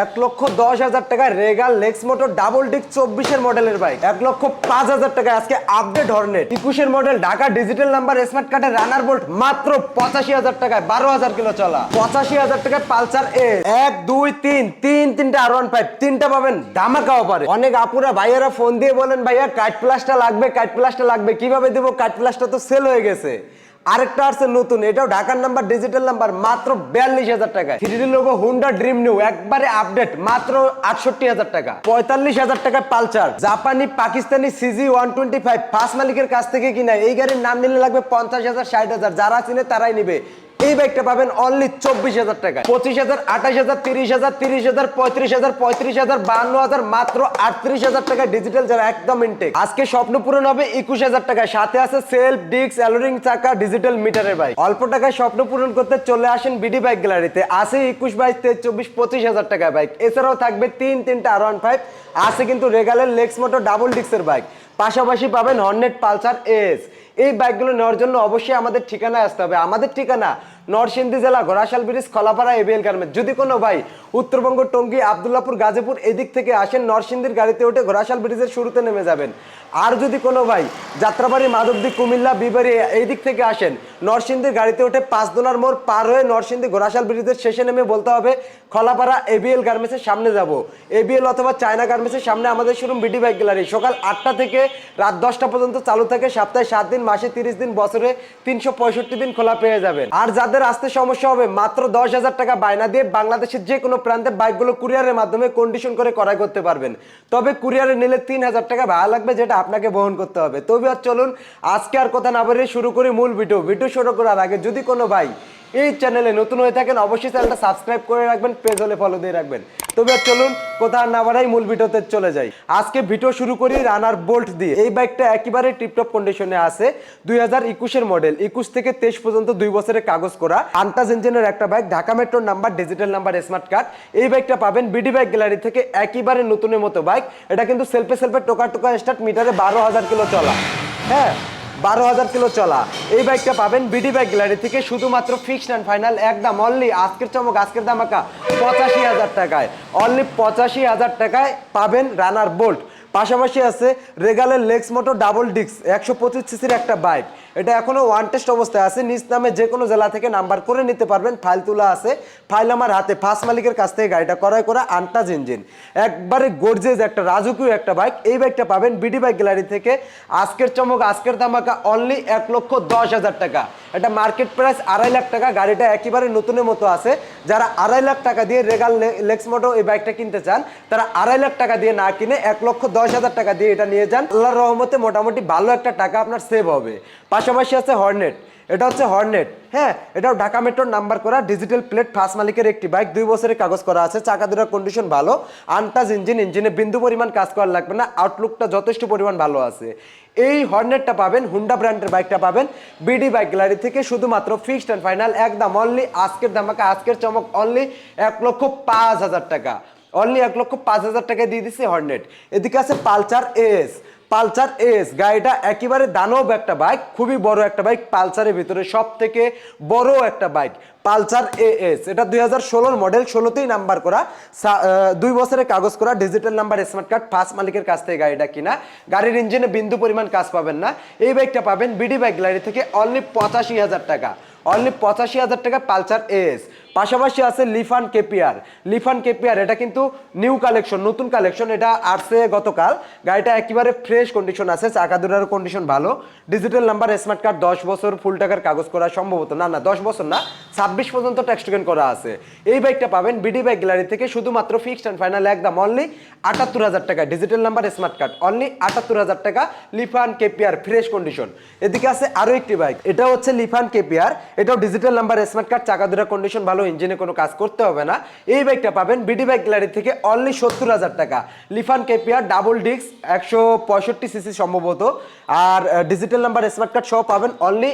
এক লক্ষ দশ হাজার টাকায় Regal Lex motor double disc চব্বিশের মডেলের বাইক। এক লক্ষ পাঁচ হাজার টাকায় আজকে আপডেট হর্নেট। একুশের model Dhaka digital number, smart কার্ডের রানার বোল্ট, মাত্র পঁচাশি হাজার টাকায় বারো হাজার কিলো চলা। পঁচাশি হাজার টাকায় পালসার এ এক, দুই, তিন তিন, তিনটা আর ওয়ান ফাইভ তিনটা পাবেন ধামাকা অফারে অনেক আপুরা, ভাইয়ারা ফোন দিয়ে বলেন, ভাইয়া কাঠ প্লাসটা লাগবে কাঠ প্লাসটা লাগবে, কীভাবে দেবো? কাঠ প্লাসটা তো সেল হয়ে গেছে। আরেকটা আছে নতুন, এটাও ঢাকার নাম্বার ডিজিটাল নাম্বার মাত্র বিয়াল্লিশ হাজার টাকা three logo, Honda Dream new, একবারে আপডেট মাত্র আটষট্টি হাজার টাকা। পঁয়তাল্লিশ হাজার টাকা পালচার জাপানি, Pakistani CG one twenty five first মালিকের কাছ থেকে কিনা, এই গাড়ির নাম নিলে লাগবে পঞ্চাশ হাজার, ষাট হাজার, যারা চিনে তারাই নিবে। এই বাইকটা পাবেন অনলি চব্বিশ হাজার টাকা পঁচিশ হাজার, আঠাশ হাজার, তিরিশ হাজার তিরিশ হাজার, পঁয়ত্রিশ হাজার পঁয়ত্রিশ হাজার, বান্ন হাজার, মাত্র আটত্রিশ হাজার টাকা ডিজিটাল যারা একদম ইনটেক আজকে স্বপ্ন পূরণ হবে একুশ হাজার টাকা সাথে আছে সেলফ ডিস্ক অ্যালোরিং চাকা ডিজিটাল মিটারের বাইক অল্প টাকায় স্বপ্ন পূরণ করতে চলে আসেন বিডি বাইক গ্যালারিতে আছে একুশ বাইশ, তেইশ, চব্বিশ, পঁচিশ হাজার টাকায় বাইক এছাড়াও থাকবে তিন, তিনটা আর ওয়ান ফাইভ আছে কিন্তু রেগালের লেক্স মোটর ডাবল ডিস্কের বাইক পাশাপাশি পাবেন হর্নেট পালসার এস এই বাইকগুলো নেওয়ার জন্য অবশ্যই আমাদের ঠিকানায় আসতে হবে। আমাদের ঠিকানা নরসিংদী জেলা Ghorashal bridge, Khalapara, ABL garment. যদি কোনো ভাই উত্তরবঙ্গ, টঙ্গী, আবদুল্লাপুর, গাজীপুর এদিক থেকে আসেন নরসিংদীর গাড়িতে উঠে ঘোড়াশাল ব্রিজের শুরুতে নেমে যাবেন। আর যদি কোনো ভাই যাত্রাবাড়ি, মাধবদী, কুমিল্লা, বিবাড়ি এই দিক থেকে আসেন, নরসিংদীর গাড়িতে উঠে পাঁচ দোনার মোড় পার হয়ে নরসিংদী ঘোড়াশাল ব্রিজের শেষে নেমে বলতে হবে, খলাপাড়া এবিএল গার্মেন্টসের সামনে যাব। এবিএল অথবা চায়না গার্মেন্টসের সামনে আমাদের শোরুম বিডি বাইক গ্যালারি। সকাল আটটা থেকে রাত দশটা পর্যন্ত চালু থাকে, সপ্তাহে সাত দিন মাসে তিরিশ দিন, বছরে তিনশো পঁয়ষট্টি দিন খোলা পেয়ে যাবেন। আর যাদের আসতে সমস্যা হবে, মাত্র দশ হাজার টাকা বায়না দিয়ে বাংলাদেশের যে কোনো প্রান্তে বাইকগুলো কুরিয়ারের মাধ্যমে কন্ডিশন করে ক্রয় করতে পারবেন। তবে কুরিয়ারে নিলে তিন হাজার টাকা ভাড়া লাগবে, যেটা আপনাকে বহন করতে হবে। তবে আর চলুন, আজকে আর কথা না বলে শুরু করি মূল ভিডিও। ভিডিও শুরু করার আগে যদি কোনো ভাই এই চ্যানেলে নতুন হয়ে থাকেন, অবশ্যই চ্যানেলটা সাবস্ক্রাইব করে রাখবেন পেজ হলে ফলো দিয়ে রাখবেন। তবে চলুন কোথা আর না বাড়াই, মূল ভিডিওতে চলে যাই। আজকে ভিডিও শুরু করি রানার বোল্ট দিয়ে। এই বাইকটা একেবারে টিপটপ কন্ডিশনে আছে। দুই হাজার একুশের মডেল একুশ থেকে তেইশ পর্যন্ত দুই বছরের কাগজ করা। আন্টাজ ইঞ্জিনের একটা বাইক ঢাকা মেট্রোর number digital number smart card এই বাইকটা পাবেন বিডি বাইক গ্যালারি থেকে একেবারে নতুনের মতো বাইক এটা কিন্তু সেলফে সেলফে টোকা টোকা স্টার্ট মিটারে বারো হাজার কিলো চলা। হ্যাঁ? বারো হাজার কিলো চলা। এই বাইকটা পাবেন বিডি বাইক গ্যালারি থেকে শুধুমাত্র ফিক্সড অ্যান্ড ফাইনাল একদম অনলি আজকের চমক, আজকের দামাকা পঁচাশি হাজার টাকায়। অনলি পঁচাশি হাজার টাকায় পাবেন রানার বোল্ট পাশাপাশি আছে রেগালের লেক্স মোটো ডাবল ডিস্ক একশো পঁচিশ সিসির একটা বাইক এটা এখনও ওয়ান টেস্ট অবস্থায় আছে। নিজ নামে যে কোনো জেলা থেকে নাম্বার করে নিতে পারবেন। ফাইল তোলা আছে। ফাইল আমার হাতে। ফার্স্ট মালিকের কাছ থেকে গাড়িটা ক্রয় করা আনটাজ ইঞ্জিন। একবারে গর্জেজ একটা, রাজকীয় একটা বাইক এই বাইকটা পাবেন বিডি বাইক গ্যালারি থেকে। আজকের চমক, আজকের ধামাকা অনলি এক লক্ষ দশ হাজার টাকা। এটা মার্কেট প্রাইস আড়াই লাখ টাকা। গাড়িটা একেবারে নতুনের মতো আছে। যারা আড়াই লাখ টাকা দিয়ে রেগাল লেক্স মোটো এই বাইকটা কিনতে চান, তারা আড়াই লাখ টাকা দিয়ে না কিনে এক লক্ষ দশ হাজার টাকা দিয়ে এটা নিয়ে যান। আল্লাহর রহমতে মোটামুটি ভালো একটা টাকা আপনার সেভ হবে। পাশাপাশি আছে হর্নেট এটা হচ্ছে হর্নেট হ্যাঁ এটাও ঢাকা মেট্রোর নাম্বার করা ডিজিটাল প্লেট ফার্স্ট মালিকের একটি বাইক দুই বছরের কাগজ করা আছে, চাকা দুটার কন্ডিশন ভালো আনটাজ ইঞ্জিন ইঞ্জিনে বিন্দু পরিমাণ কাজ করা লাগবে না আউটলুকটা যথেষ্ট পরিমাণ ভালো আছে। এই হর্নেটটা পাবেন হুন্ডা ব্র্যান্ডের বাইকটা পাবেন বিডি বাইক গ্যালারি থেকে শুধুমাত্র ফিক্সড অ্যান্ড ফাইনাল একদম অনলি আজকের দামাকা আজকের চমক অনলি এক লক্ষ পাঁচ হাজার টাকা। অনলি এক লক্ষ পাঁচ হাজার টাকা দিয়ে দিচ্ছে হর্নেট এদিকে আছে পালচার এস পালসার এস, গাড়িটা একেবারে দানব একটা বাইক খুবই বড় একটা বাইক পালসারের ভিতরে সব থেকে বড় একটা বাইক পালসার এ এস এটা দুই হাজার ষোলোর মডেল ষোলোতেই নাম্বার করা দুই বছরের কাগজ করা digital number smart card first মালিকের কাছ থেকে গাড়িটা কিনা। গাড়ির ইঞ্জিনে বিন্দু পরিমাণ কাজ পাবেন না। এই বাইকটা পাবেন বিডি বাইক গ্যালারি থেকে অনলি পঁচাশি হাজার টাকা। অনলি পঁচাশি হাজার টাকা পালসার এস পাশাপাশি আছে লিফান কেপিয়ার লিফান কেপিয়ার এটা কিন্তু নিউ কালেকশন, নতুন কালেকশন, এটা আসছে গতকাল। গাড়িটা একেবারে ফ্রেশ কন্ডিশন আছে, চাকা দুটার কন্ডিশন ভালো। ডিজিটাল নাম্বার স্মার্ট কার্ড দশ বছর ফুল টাকার কাগজ করা সম্ভবত। না না, দশ বছর না, ছাব্বিশ পর্যন্ত ট্যাক্স টোকেন করা আছে। এই বাইকটা পাবেন বিডি বাইক গ্যালারি থেকে শুধুমাত্র ফিক্সড অ্যান্ড ফাইনাল একদম অনলি আটাত্তর হাজার টাকা digital number smart card only আটাত্তর হাজার টাকা, লিফান কেপিয়ার ফ্রেশ কন্ডিশন এদিকে আছে আরও একটি বাইক এটা হচ্ছে লিফান কেপিয়ার এটাও ডিজিটাল নাম্বার স্মার্ট কার্ড চাকা দুটার কন্ডিশন ভালো। ইঞ্জিনে কোনো কাজ করতে হবে না। এই বাইকটা পাবেন বিডি বাইক গ্যালারি থেকে অনলি সত্তর হাজার টাকা। লিফান কেপিয়ার ডাবল ডিস্ক একশো পঁয়ষট্টি সিসি সম্ভবত। আর ডিজিটাল নাম্বার স্মার্ট কার্ড সহ পাবেন অনলি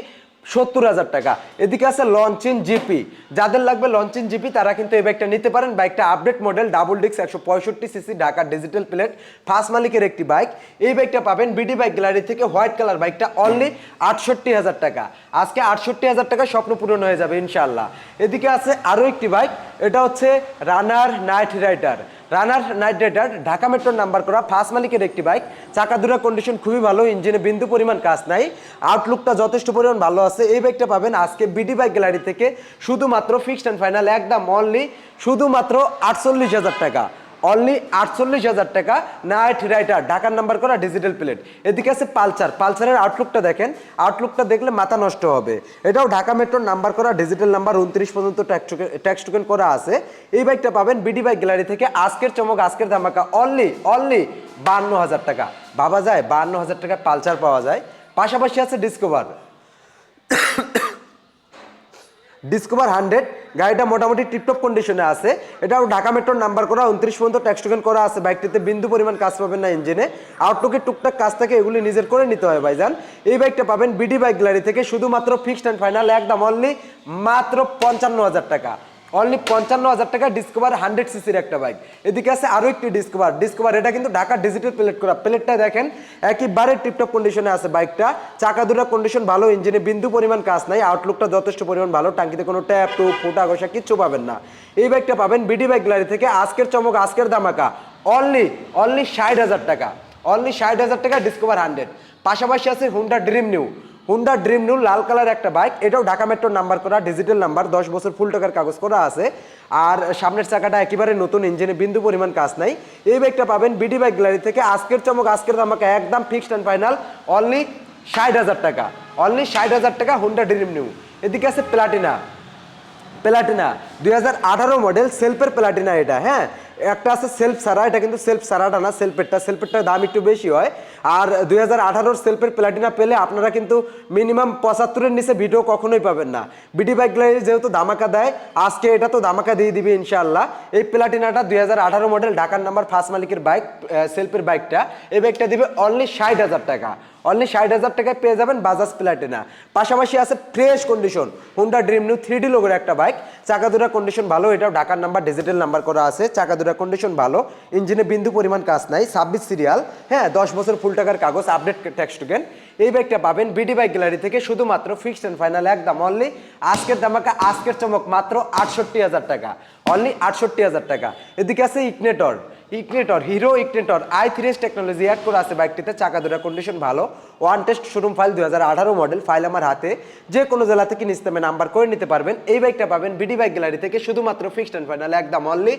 সত্তর হাজার টাকা। এদিকে আছে লঞ্চিন জিপি যাদের লাগবে লঞ্চিন জিপি তারা কিন্তু এই বাইকটা নিতে পারেন। বাইকটা আপডেট মডেল ডাবল ডিক্স একশো পঁয়ষট্টি CC Dhaka digital plate first মালিকের একটি বাইক এই বাইকটা পাবেন বিডি বাইক গ্যালারি থেকে হোয়াইট কালার বাইকটা অনলি আটষট্টি হাজার টাকা। আজকে আটষট্টি হাজার টাকা স্বপ্ন পূরণ হয়ে যাবে ইনশাল্লাহ এদিকে আছে আরও একটি বাইক এটা হচ্ছে Runner Knight Rider Runner Knight Rider, Dhaka মেট্রোর নাম্বার করা ফার্স্ট মালিকের একটি বাইক। চাকা দুরা কন্ডিশন খুবই ভালো, ইঞ্জিনে বিন্দু পরিমাণ কাজ নাই। আউটলুকটা যথেষ্ট পরিমাণ ভালো আছে। এই বাইকটা পাবেন আজকে বিডি বাইক গ্যালারি থেকে, শুধুমাত্র ফিক্সড অ্যান্ড ফাইনাল একদম অনলি শুধুমাত্র আটচল্লিশ হাজার টাকা। অনলি আটচল্লিশ হাজার টাকা নাইট রাইটার ঢাকার নাম্বার করা ডিজিটাল প্লেট এদিকে আছে পালসার। পালসারের আউটলুকটা দেখেন। আউটলুকটা দেখলে মাথা নষ্ট হবে। এটাও ঢাকা মেট্রোর নাম্বার করা ডিজিটাল নাম্বার উনত্রিশ পর্যন্ত ট্যাক্স টোকেন করা আছে। এই বাইকটা পাবেন বিডি বাইক গ্যালারি থেকে। আজকের চমক, আজকের ধামাকা। অনলি অনলি বান্ন হাজার টাকা। ভাবা যায়, বান্ন হাজার টাকা পালসার পাওয়া যায়। পাশাপাশি আছে ডিসকভার ডিসকভার হান্ড্রেড গাড়িটা মোটামুটি টিপটপ কন্ডিশনে আছে। এটাও ঢাকা মেট্রোর নাম্বার করা, উনত্রিশ পর্যন্ত ট্যাক্স টোকেন করা আছে। বাইকটিতে বিন্দু পরিমাণ কাজ পাবেন না ইঞ্জিনে আউটলুকের টুকটাক কাজ থাকে, এগুলি নিজের করে নিতে হয় ভাইজান। এই বাইকটা পাবেন বিডি বাইক গ্যালারি থেকে, শুধুমাত্র ফিক্সড অ্যান্ড ফাইনাল একদম অনলি মাত্র পঞ্চান্ন হাজার টাকা। অনলি পঞ্চান্ন হাজার টাকা ডিসকভার হান্ড্রেড সিসির একটা বাইক এদিকে আছে আরও একটি ডিসকভার ডিসকভার এটা কিন্তু ঢাকা ডিজিটাল প্লেট করা। প্লেটটা দেখেন, একেবারে টিপটপ কন্ডিশনে আছে বাইকটা চাকা দুটা কন্ডিশন ভালো ইঞ্জিনে বিন্দু পরিমাণ কাজ নাই আউটলুকটা যথেষ্ট পরিমাণ ভালো, টাঙ্কিতে কোনো ট্যাপ টুপ, ফোটা, ঘষা, কিচ্ছু পাবেন না। এই বাইকটা পাবেন বিডি বাইক গ্যালারি থেকে। আজকের চমক, আজকের দামাকা অনলি অনলি ষাট হাজার টাকা। অনলি ষাট হাজার টাকা ডিসকভার হান্ড্রেড পাশাপাশি আছে Honda Dream new Honda Dream new লাল কালার একটা বাইক এটাও ঢাকা মেট্রোর নাম্বার করা ডিজিটাল নাম্বার দশ বছর ফুল টাকার কাগজ করা আছে। আর সামনের চাকাটা একেবারে নতুন ইঞ্জিনে বিন্দু পরিমাণ কাজ নাই। এই বাইকটা পাবেন বিডি বাইক গ্যালারি থেকে। আজকের চমক, আজকের আমাকে একদম ফিক্সড অ্যান্ড ফাইনাল অনলি ষাট হাজার টাকা। অনলি ষাট হাজার টাকা হুন্ডা ড্রিম নিউ এদিকে আছে প্লাটিনা প্লাটিনা দুই হাজার আঠারো মডেল সেলফের প্লাটিনা এটা হ্যাঁ? একটা আছে সেলফ সারা, এটা কিন্তু সেলফ সারাটা না সেলফেরটা সেলফেরটার দাম একটু বেশি হয়। আর দুই হাজার আঠারোর সেলফের প্লাটিনা পেলে আপনারা কিন্তু মিনিমাম পঁচাত্তরের নিচে ভিডিও কখনোই পাবেন না। বিডি বাইক গ্যালারি যেহেতু দামাকা দেয়, আজকে এটা তো দামাকা দিয়ে দিবে ইনশাআল্লাহ। এই প্লাটিনাটা দুই হাজার আঠারো মডেল ঢাকার নাম্বার ফার্স্ট মালিকের বাইক সেলফের বাইকটা এই বাইকটা দিবে অনলি ষাট হাজার টাকা। অনলি ষাট হাজার টাকায় পেয়ে যাবেন বাজাজ প্লাটিনা পাশাপাশি আছে fresh condition Honda Dream new three D লোগের একটা বাইক চাকা দুটা কন্ডিশন ভালো, এটাও ঢাকার নাম্বার ডিজিটাল নাম্বার করা আছে। চাকা দুটা কন্ডিশন ভালো ইঞ্জিনে বিন্দু পরিমাণ কাজ নাই, ছাব্বিশ সিরিয়াল হ্যাঁ দশ বছর ফুল টাকার কাগজ আপডেট ট্যাক্স টোকেন এই বাইকটা পাবেন বিডি বাইক গ্যালারি থেকে শুধুমাত্র ফিক্সড অ্যান্ড ফাইনাল একদম অনলি আজকের দামাকা আজকের চমক মাত্র আটষট্টি হাজার টাকা। অনলি আটষট্টি হাজার টাকা। এদিকে আছে Ignitor Ignitor, Hero Ignitor, I three technology add করা আছে বাইকটিতে চাকা দুটা কন্ডিশন ভালো। ওয়ান টেস্ট শোরুম ফাইল দুই হাজার আঠারো মডেল ফাইল আমার হাতে। যে কোনো জেলা থেকে নিস্তেমে নাম্বার করে নিতে পারবেন। এই বাইকটা পাবেন বিডি বাইক গ্যালারি থেকে, শুধুমাত্র ফিক্সড অ্যান্ড ফাইনাল একদম অনলি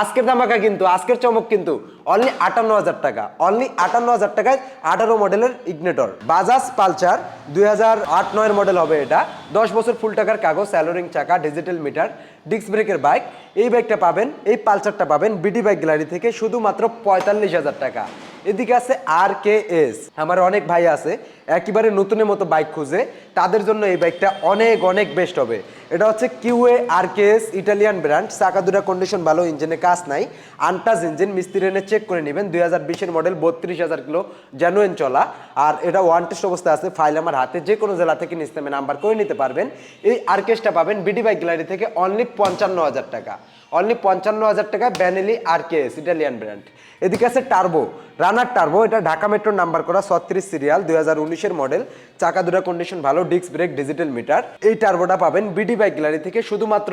আজকের দামাকা কিন্তু, আজকের চমক কিন্তু অনলি আটান্ন হাজার টাকা। অনলি আটান্ন হাজার টাকায় আঠারো মডেলের ইগনেটর বাজাজ পালচার দুই হাজার আট নয়ের মডেল হবে এটা। দশ বছর ফুল টাকার কাগজ স্যালোরিং চাকা ডিজিটাল মিটার ডিস্ক ব্রেকের বাইক এই বাইকটা পাবেন, এই পালসারটা পাবেন বিডি বাইক গ্যালারি থেকে শুধুমাত্র পঁয়তাল্লিশ হাজার টাকা। এদিকে আছে আর কে এস আমার অনেক ভাই আছে, একেবারে নতুনের মতো বাইক খুঁজে। তাদের জন্য এই বাইকটা অনেক অনেক বেস্ট হবে। এটা হচ্ছে QA R K S Italian brand চাকা দুটা কন্ডিশন ভালো ইঞ্জিনে কাজ নাই। আনটাচ ইঞ্জিন মিস্ত্রি এনে চেক করে নেবেন। দুই হাজার বিশের মডেল বত্রিশ হাজার কিলো জেনুয়েন চলা। আর এটা ওয়ান টেস্ট অবস্থায় আছে ফাইল আমার হাতে যে কোনো জেলা থেকে নিস্তেমে নাম্বার করে নিতে পারবেন। এই আরকেসটা পাবেন বিডি বাইক গ্যালারি থেকে অনলি পঞ্চান্ন হাজার টাকা। অনলি পঞ্চান্ন হাজার টাকা Benelli R K S Italian brand এদিকে আছে টার্বো রানার টার্বো এটা ঢাকা মেট্রোর নাম্বার করা ছত্রিশ সিরিয়াল দুই হাজার উনিশের মডেল চাকা দুটা কন্ডিশন ভালো ডিস্ক ব্রেক ডিজিটাল মিটার এই টার্বোটা পাবেন বিডি বাইক গ্যালারি থেকে শুধুমাত্র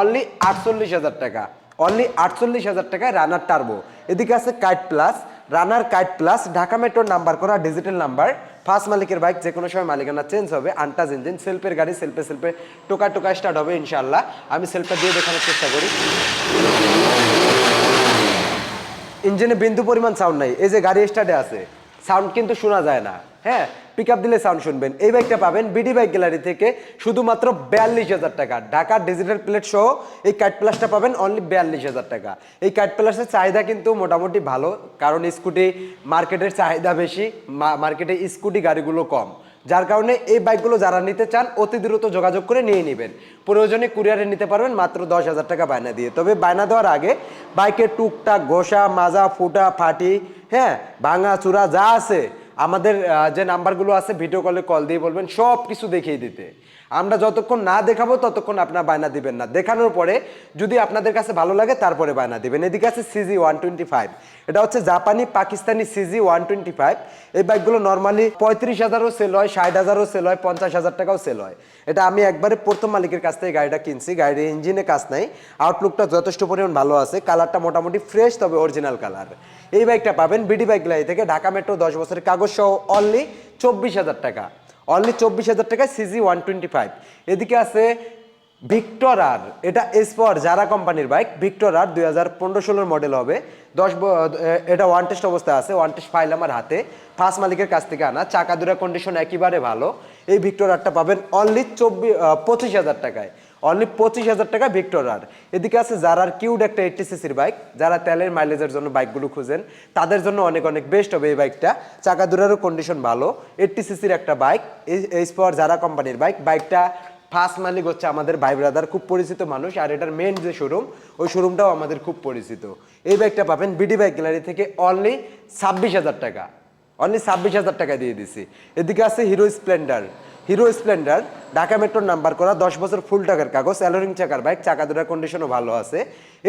অনলি আটচল্লিশ হাজার টাকা। অনলি আটচল্লিশ হাজার টাকায় রানার টার্বো এদিকে আছে Kite plus Runner Kite plus Dhaka মেট্রোর নাম্বার করা ডিজিটাল নাম্বার। ফার্স্ট মালিকের বাইক যে কোনো সময় মালিকানা চেঞ্জ হবে আনটাজ ইঞ্জিন সেলফের গাড়ি সেলফে সেলফে টোকা টোকা স্টার্ট হবে ইনশাল্লাহ আমি সেলফটা দিয়ে দেখানোর চেষ্টা করি। ইঞ্জিনে বিন্দু পরিমাণ সাউন্ড নাই, এই যে গাড়ি স্টার্টে আছে। সাউন্ড কিন্তু শোনা যায় না। হ্যাঁ পিক আপ দিলে সাউন্ড শুনবেন। এই বাইকটা পাবেন বিডি বাইক গ্যালারি থেকে শুধুমাত্র বিয়াল্লিশ হাজার টাকা। ঢাকার ডিজিটাল প্লেট সহ এই কাট প্লাসটা পাবেন অনলি বিয়াল্লিশ হাজার টাকা। এই কাট প্লাসের চাহিদা কিন্তু মোটামুটি ভালো, কারণ স্কুটি মার্কেটের চাহিদা বেশি মার্কেটে স্কুটি গাড়িগুলো কম। যার কারণে এই বাইকগুলো যারা নিতে চান, অতি দ্রুত যোগাযোগ করে নিয়ে নেবেন। প্রয়োজনে কুরিয়ারে নিতে পারবেন, মাত্র দশ হাজার টাকা বায়না দিয়ে। তবে বায়না দেওয়ার আগে বাইকের টুকটাক ঘষা, মাজা, ফুটা, ফাটি হ্যাঁ ভাঙা চূড়া যা আছে, আমাদের যে নাম্বারগুলো আছে ভিডিও কলে কল দিয়ে বলবেন সব কিছু দেখিয়ে দিতে। আমরা যতক্ষণ না দেখাবো, ততক্ষণ আপনার বায়না দিবেন না। দেখানোর পরে যদি আপনাদের কাছে ভালো লাগে, তারপরে বায়না দিবেন। এদিকে আছে সিজি ওয়ান টোয়েন্টি ফাইভ এটা হচ্ছে জাপানি, Pakistani CG one twenty five এই বাইকগুলো নর্মালি পঁয়ত্রিশ হাজারও সেল হয়, ষাট হাজারও সেল হয়, পঞ্চাশ হাজার টাকাও সেল হয়। এটা আমি একবারে প্রথম মালিকের কাছ থেকে গাড়িটা কিনছি। গাড়ির ইঞ্জিনে কাজ নাই। আউটলুকটা যথেষ্ট পরিমাণ ভালো আছে। কালারটা মোটামুটি ফ্রেশ তবে অরিজিনাল কালার এই বাইকটা পাবেন বিডি বাইক লাই থেকে। ঢাকা মেট্রো দশ বছরের কাগজ সহ অনলি চব্বিশ হাজার টাকা। অনলি চব্বিশ হাজার টাকায় সিজি ওয়ান টোয়েন্টি ফাইভ এদিকে আছে ভিক্টর আর এটা এসপর যারা কোম্পানির বাইক ভিক্টর আর দুই হাজার পনেরো ষোলোর মডেল হবে। দশ এটা ওয়ান টেস্ট অবস্থায় আছে। ওয়ান টেস্ট ফাইল আমার হাতে। ফার্স্ট মালিকের কাছ থেকে আনা। চাকা দুরা কন্ডিশন একেবারে ভালো। এই ভিক্টর আরটা পাবেন অনলি চব্বিশ পঁচিশ হাজার টাকায়। অনলি পঁচিশ হাজার টাকা ভিক্টর আর এদিকে আছে যারার কিউড একটা এইটটি সিসির বাইক যারা তেলের মাইলেজের জন্য বাইকগুলো খুঁজেন, তাদের জন্য অনেক অনেক বেস্ট হবে এই বাইকটা চাকা দুরারও কন্ডিশন ভালো এইটটি সিসির একটা বাইক এই পাওয়ার যারা কোম্পানির বাইক বাইকটা ফার্স্ট মালিক হচ্ছে আমাদের ভাই ব্রাদার খুব পরিচিত মানুষ। আর এটার মেন যে শোরুম ওই শোরুমটাও আমাদের খুব পরিচিত। এই বাইকটা পাবেন বিডি বাইক গ্যালারি থেকে অনলি ছাব্বিশ হাজার টাকা। অনলি ছাব্বিশ হাজার টাকা দিয়ে দিছি। এদিকে আছে Hero Splendor Hero Splendor, Dhaka মেট্রোর নাম্বার করা, দশ বছর ফুল টাকার কাগজ, অ্যালোরিং চাকার বাইক, চাকা দুটার কন্ডিশনও ভালো আছে।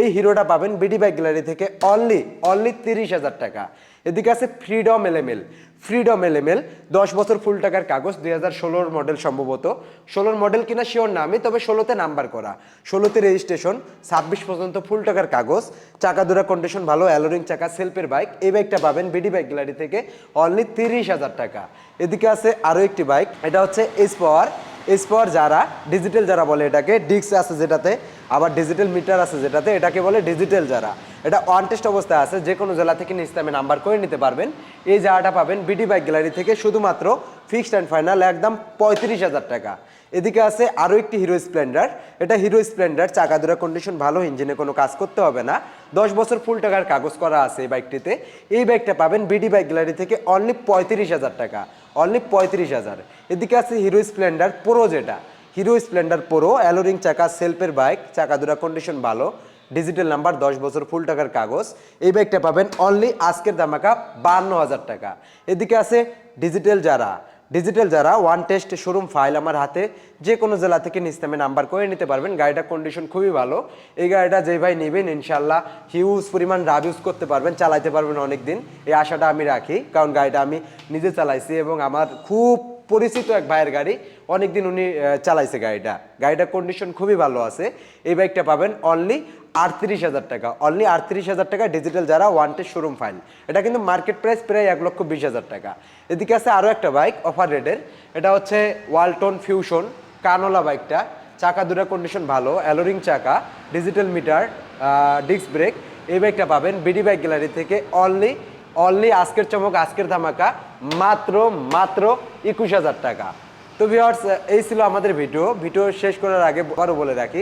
এই হিরোটা পাবেন বিডি বাইক গ্যালারি থেকে অনলি অনলি তিরিশ হাজার টাকা। এদিকে আছে ফ্রিডম এলেমেল ফ্রিডম এলেমেল দশ বছর ফুল টাকার কাগজ, দুই হাজার ষোলোর মডেল সম্ভবত। ষোলোর মডেল কিনা শিওর না আমি তবে ষোলোতে নাম্বার করা। ষোলোতে রেজিস্ট্রেশন ছাব্বিশ পর্যন্ত ফুল টাকার কাগজ। চাকা দুরা কন্ডিশন ভালো অ্যালোরিং চাকা সেলফের বাইক এই বাইকটা পাবেন বিডি বাইক গ্যালারি থেকে অনলি তিরিশ হাজার টাকা। এদিকে আছে আরও একটি বাইক এটা হচ্ছে এস পাওয়ার এস পাওয়ার যারা ডিজিটাল যারা বলে এটাকে ডিক্স আছে যেটাতে, আবার ডিজিটাল মিটার আছে যেটাতে, এটাকে বলে ডিজিটাল যারা। এটা ওয়ান টেস্ট অবস্থায় আছে যে কোনো জেলা থেকে নিস্তামে নাম্বার করে নিতে পারবেন। এই জায়গাটা পাবেন বিডি বাইক গ্যালারি থেকে শুধুমাত্র ফিক্সড অ্যান্ড ফাইনাল একদম পঁয়ত্রিশ হাজার টাকা। এদিকে আছে আরও একটি হিরো স্প্লেন্ডার এটা হিরো স্প্লেন্ডার চাকা দুরা কন্ডিশন ভালো ইঞ্জিনে কোনো কাজ করতে হবে না। দশ বছর ফুল টাকার কাগজ করা আছে এই বাইকটিতে এই বাইকটা পাবেন বিডি বাইক গ্যালারি থেকে অনলি পঁয়ত্রিশ হাজার টাকা। অনলি পঁয়ত্রিশ হাজার। এদিকে আছে হিরো স্প্লেন্ডার প্রো যেটা। হিরো স্প্লেন্ডার প্রো অ্যালোরিং চাকা সেলফের বাইক চাকা দুটা কন্ডিশন ভালো। ডিজিটাল নাম্বার দশ বছর ফুল টাকার কাগজ। এই বাইকটা পাবেন অনলি আজকের দামাকা বান্ন হাজার টাকা। এদিকে আছে ডিজিটাল যারা। ডিজিটাল যারা ওয়ান টেস্ট শোরুম ফাইল আমার হাতে, যে কোনো জেলা থেকে নিস্তামে নাম্বার করে নিতে পারবেন। গাড়িটার কন্ডিশন খুবই ভালো। এই গাড়িটা যে ভাই নেবেন ইনশাল্লাহ হিউজ পরিমাণ রাব ইউজ করতে পারবেন, চালাইতে পারবেন অনেক দিন এই আশাটা আমি রাখি, কারণ গাড়িটা আমি নিজে চালাইছি এবং আমার খুব পরিচিত এক ভাইয়ের গাড়ি। অনেকদিন উনি চালাইছে গাড়িটা। গাড়িটার কন্ডিশন খুবই ভালো আছে। এই বাইকটা পাবেন অনলি আটত্রিশ হাজার টাকা। অনলি আটত্রিশ হাজার টাকা ডিজিটাল যারা ওয়ান টেস্ট শোরুম ফাইল এটা কিন্তু মার্কেট প্রাইস প্রায় এক লক্ষ বিশ হাজার টাকা। এদিকে আছে আরও একটা বাইক অফার রেটের এটা হচ্ছে ওয়ালটন ফিউশন কানোলা বাইকটা চাকা দুটা কন্ডিশন ভালো অ্যালোরিং চাকা ডিজিটাল মিটার ডিস্ক ব্রেক এই বাইকটা পাবেন বিডি বাইক গ্যালারি থেকে অনলি অনলি আজকের চমক, আজকের ধামাকা, মাত্র মাত্র একুশ হাজার টাকা। তো ভিওয়ার্স এই ছিল আমাদের ভিডিও ভিডিও শেষ করার আগে আরও বলে রাখি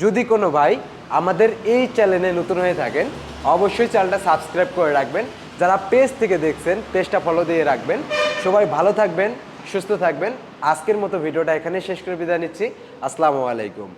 যদি কোনো ভাই আমাদের এই চ্যানেলে নতুন হয়ে থাকেন, অবশ্যই চ্যানেলটা সাবস্ক্রাইব করে রাখবেন। যারা পেজ থেকে দেখছেন পেজটা ফলো দিয়ে রাখবেন। সবাই ভালো থাকবেন, সুস্থ থাকবেন। আজকের মতো ভিডিওটা এখানে শেষ করে বিদায় নিচ্ছি। আসসালামু আলাইকুম।